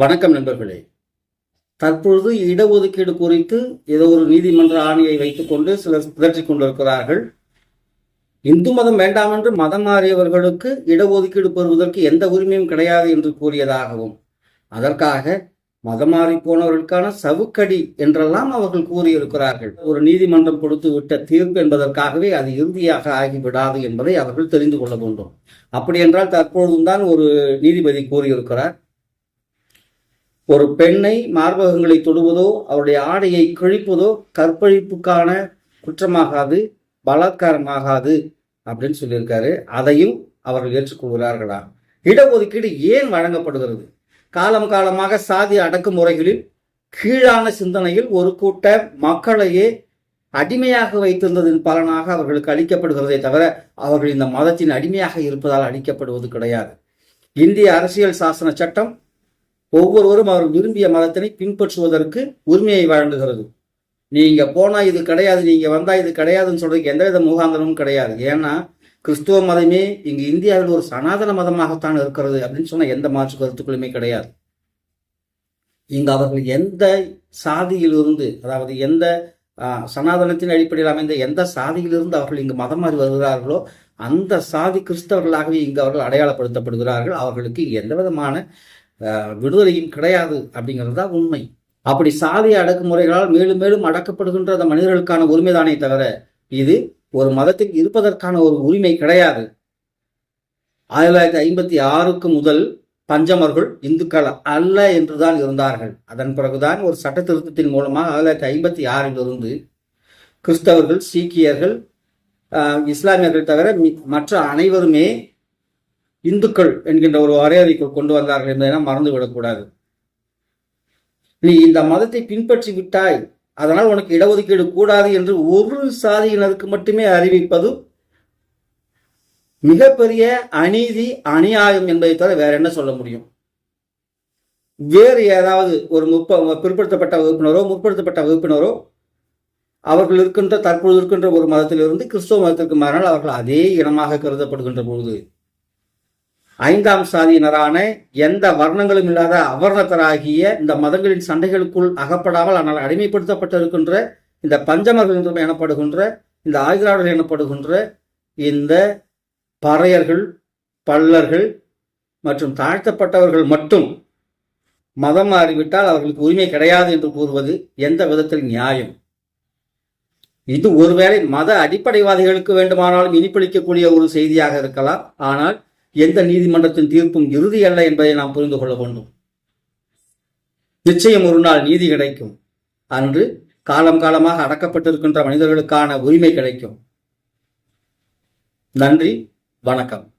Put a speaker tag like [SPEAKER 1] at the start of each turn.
[SPEAKER 1] வணக்கம் நண்பர்களே. தற்பொழுது இடஒதுக்கீடு குறித்து ஏதோ ஒரு நீதிமன்ற ஆணையை வைத்துக்கொண்டு சிலர் பிதற்றிக் கொண்டிருக்கிறார்கள். இந்து மதம் வேண்டாம் என்று மதம் மாறியவர்களுக்கு இடஒதுக்கீடு பெறுவதற்கு எந்த உரிமையும் கிடையாது என்று கூறியதாகவும் அதற்காக மதம் மாறி போனவர்களுக்கான சவுக்கடி என்றெல்லாம் அவர்கள் கூறியிருக்கிறார்கள். ஒரு நீதிமன்றம் கொடுத்து விட்ட தீர்ப்பு என்பதற்காகவே அது இறுதியாக ஆகிவிடாது என்பதை அவர்கள் தெரிந்து கொள்ள வேண்டும். அப்படி என்றால் தற்பொழுதும் தான் ஒரு நீதிபதி கூறியிருக்கிறார். ஒரு பெண்ணை மார்பகங்களை தொடுவதோ அவருடைய ஆடையை கிழிப்பதோ கற்பழிப்புக்கான குற்றமாகாது பலாத்காரமாகாது அப்படின்னு சொல்லியிருக்காரு. அதையும் அவர்கள் ஏற்றுக்கொள்கிறார்களா? இடஒதுக்கீடு ஏன் வழங்கப்படுகிறது? காலம் காலமாக சாதி அடக்குமுறைகளில் கீழான சிந்தனையில் ஒரு கூட்ட மக்களையே அடிமையாக வைத்திருந்ததின் பலனாக அவர்களுக்கு அளிக்கப்படுகிறதே தவிர அவர்கள் இந்த மதத்தின் அடிமையாக இருப்பதால் அளிக்கப்படுவது கிடையாது. இந்திய அரசியல் சாசன சட்டம் ஒவ்வொருவரும் அவர் விரும்பிய மதத்தினை பின்பற்றுவதற்கு உரிமையை வழங்குகிறது. நீங்க போனா இது கிடையாது நீங்க வந்தா இது கிடையாதுன்னு சொல்றதுக்கு எந்தவித முகாந்திரமும் கிடையாது. ஏன்னா கிறிஸ்துவ மதமே இங்கு இந்தியாவில் ஒரு சனாதன மதமாகத்தான் இருக்கிறது அப்படின்னு சொன்ன எந்த மாற்று கருத்துக்களுமே கிடையாது. இங்கு அவர்கள் எந்த சாதியிலிருந்து அதாவது எந்த ஆஹ், சனாதனத்தின் அடிப்படையில் அமைந்த எந்த சாதியிலிருந்து அவர்கள் இங்கு மதம் மாறி வருகிறார்களோ அந்த சாதி கிறிஸ்தவர்களாகவே இங்கு அவர்கள் அடையாளப்படுத்தப்படுகிறார்கள். அவர்களுக்கு எந்த விதமான விடுதலையும் கிடையாது அப்படிங்கிறது தான் உண்மை. அப்படி சாதி அடக்குமுறைகளால் மேலும் மேலும் அடக்கப்படுகின்ற அந்த மனிதர்களுக்கான உரிமைதானே தவிர இது ஒரு மதத்தில் இருப்பதற்கான ஒரு உரிமை கிடையாது. ஆயிரத்தி தொள்ளாயிரத்தி ஐம்பத்தி ஆறுக்கு முதல் பஞ்சமர்கள் இந்துக்கள் அல்ல என்றுதான் இருந்தார்கள். அதன் பிறகுதான் ஒரு சட்ட திருத்தத்தின் மூலமாக ஆயிரத்தி தொள்ளாயிரத்தி ஐம்பத்தி ஆறிலிருந்து கிறிஸ்தவர்கள் சீக்கியர்கள் இஸ்லாமியர்கள் தவிர மி- மற்ற அனைவருமே இந்துக்கள் என்கின்ற ஒரு வரையறைக்குள் கொண்டு வந்தார்கள் என்பதை மறந்து மறந்துவிடக்கூடாது நீ இந்த மதத்தை பின்பற்றி விட்டாய் அதனால் உனக்கு இடஒதுக்கீடு கூடாது என்று ஒரு சாதியினருக்கு மட்டுமே அறிவிப்பது மிகப்பெரிய அநீதி அநியாயம் என்பதை தவிர வேற என்ன சொல்ல முடியும்? வேறு ஏதாவது ஒரு முப்ப பிற்படுத்தப்பட்ட வகுப்பினரோ முற்படுத்தப்பட்ட வகுப்பினரோ அவர்கள் இருக்கின்ற தற்பொழுது இருக்கின்ற ஒரு மதத்திலிருந்து கிறிஸ்துவ மதத்திற்கு மாறினால் அவர்கள் அதே இனமாக கருதப்படுகின்ற பொழுது ஐந்தாம் சாதியினரான எந்த வர்ணங்களும் இல்லாத அவர்ணத்தராகிய இந்த மதங்களின் சண்டைகளுக்குள் அகப்படாமல் ஆனால் அடிமைப்படுத்தப்பட்டிருக்கின்ற இந்த பஞ்சமர்கள் எனப்படுகின்ற இந்த ஆயுதராடர்கள் எனப்படுகின்ற இந்த பறையர்கள் பல்லர்கள் மற்றும் தாழ்த்தப்பட்டவர்கள் மட்டும் மதம் மாறிவிட்டால் அவர்களுக்கு உரிமை கிடையாது என்று கூறுவது எந்த விதத்தில் நியாயம்? இது ஒருவேளை மத அடிப்படைவாதிகளுக்கு வேண்டுமானாலும் இனிப்பளிக்கக்கூடிய ஒரு செய்தியாக இருக்கலாம். ஆனால் எந்த நீதிமன்றத்தின் தீர்ப்பும் இறுதி அல்ல என்பதை நாம் புரிந்து கொள்ள வேண்டும். நிச்சயம் ஒரு நாள் நீதி கிடைக்கும். அன்று காலம் காலமாக அடக்கப்பட்டிருக்கின்ற மனிதர்களுக்கான உரிமை கிடைக்கும். நன்றி வணக்கம்.